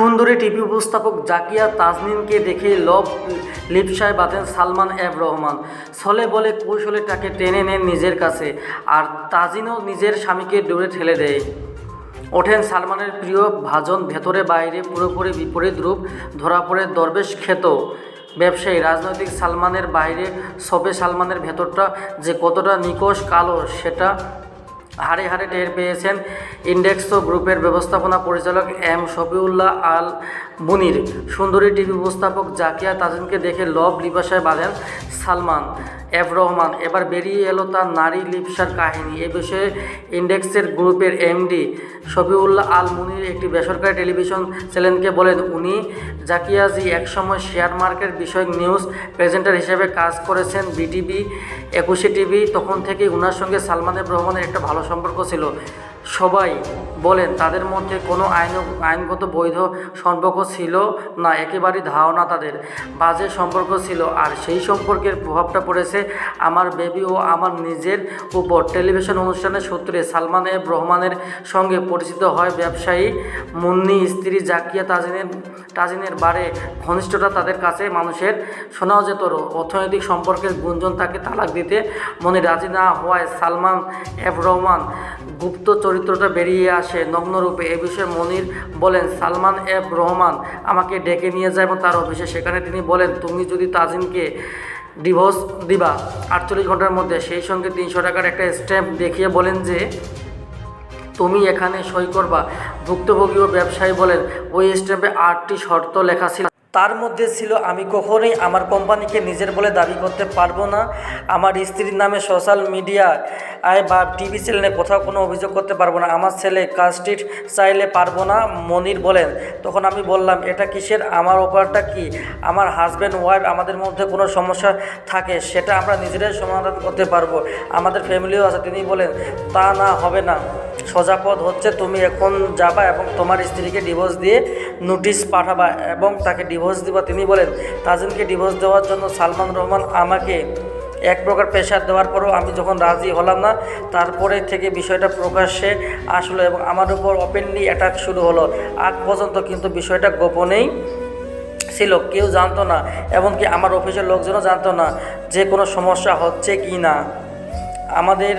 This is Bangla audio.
সুন্দরী টিভি উপস্থাপক জাকিয়া তাজনিনকে দেখে লব লিপসায় বাঁধেন সালমান এফ রহমান। ছলে বলে কৌশলে তাকে টেনে নেন নিজের কাছে আর তাজিনও নিজের স্বামীকে দূরে ঠেলে দেয়। ওঠেন সালমানের প্রিয় ভাজন ভেতরে বাইরে পুরোপুরি বিপরীত রূপ ধরা পড়ে দরবেশ খ্যাত ব্যবসায়ী, রাজনৈতিক সালমানের বাইরে সবে সালমানের ভেতরটা যে কতটা নিকষ কালো সেটা হাড়ে হারে টের পেয়েছেন ইন্ডেক্সো গ্রুপের ব্যবস্থাপনা পরিচালক এম শফিউল্লাহ আল মুনির। সুন্দরী টিভি উপস্থাপক জাকিয়া তাজিনকে দেখে লব লিবাসায় বাঁধেন সালমান। এফ রহমান এবার বেরিয়ে এলো তার নারী লিপসার কাহিনী। এ বিষয়ে ইন্ডেক্সের গ্রুপের এমডি শফিউল্লাহ আল মুনির একটি বেসরকারি টেলিভিশন চ্যানেলকে বলেন, উনি জাকিয়াজি একসময় শেয়ার মার্কেট বিষয়ক নিউজ প্রেজেন্টার হিসেবে কাজ করেছেন। বিটিভি, একুশে টিভি তখন থেকেই উনার সঙ্গে সালমান এফ রহমানের একটা ভালো সম্পর্ক ছিল। সবাই বলেন, তাদের মধ্যে কোনো আইন, আইনগত বৈধ সম্পর্ক ছিল না, একেবারেই ধারণা তাদের বাজে সম্পর্ক ছিল। আর সেই সম্পর্কের প্রভাবটা পড়েছে আমার বেবি ও আমার নিজের উপর। টেলিভিশন অনুষ্ঠানের সূত্রে সালমান এফ রহমানের সঙ্গে পরিচিত হয় ব্যবসায়ী মুন্নি, স্ত্রী জাকিয়া তাজিনের তাজিনের বারে ঘনিষ্ঠতা তাদের কাছে মানুষের শোনাও যেত অর্থনৈতিক সম্পর্কের গুঞ্জন তাকে তালাক দিতে মনে রাজি না হওয়ায় সালমান এফ রহমান গুপ্ত চরিত্রটা বেরিয়ে আসে নগ্নরূপে। এ বিষয়ে মনির বলেন, সালমান এফ রহমান আমাকে ডেকে নিয়ে যায় এবং তার অফিসে। সেখানে তিনি বলেন, তুমি যদি তাজিনকে ডিভোর্স দিবা। আটচল্লিশ ঘণ্টার মধ্যে। সেই সঙ্গে তিনশো টাকার একটা স্ট্যাম্প দেখিয়ে বলেন যে, তুমি এখানে সই করবা। ভুক্তভোগী ও ব্যবসায়ী বলেন, ওই স্ট্যাম্পে আটটি শর্ত লেখা ছিল। তার মধ্যে ছিল, আমি কখনোই আমার কোম্পানিকে নিজের বলে দাবি করতে পারব না। আমার স্ত্রীর নামে সোশ্যাল মিডিয়ায় বা টিভি চ্যানেলে কোথাও কোনো অভিযোগ করতে পারব না। আমার ছেলে কাস্টিট চাইলে পারব না, মনির বলেন। তখন আমি বললাম, এটা কিসের? আমার ওপারটা কি? আমার হাজব্যান্ড ওয়াইফ আমাদের মধ্যে কোনো সমস্যা থাকে, সেটা আমরা নিজেরাই সমাধান করতে পারব। আমাদের ফ্যামিলিও আছে। তিনি বলেন, তা না, হবে না। সোজা পথ হচ্ছে তুমি এখন যাবা এবং তোমার স্ত্রীকে ডিভোর্স দিয়ে নোটিশ পাঠাবা এবং তাকে ডিভোর্স দিবা। তিনি বলেন, তাজিনকে ডিভোর্স দেওয়ার জন্য সালমান রহমান আমাকে এক প্রকার প্রেশার দেওয়ার পরও আমি যখন রাজি হলাম না, তারপরে থেকে বিষয়টা প্রকাশ্যে আসলো এবং আমার উপর ওপেনলি অ্যাটাক শুরু হলো। আগ পর্যন্ত কিন্তু বিষয়টা গোপনেই ছিল, কেউ জানতো না, এমনকি আমার অফিসের লোকজনও জানতো না যে কোনো সমস্যা হচ্ছে কি না। আমাদের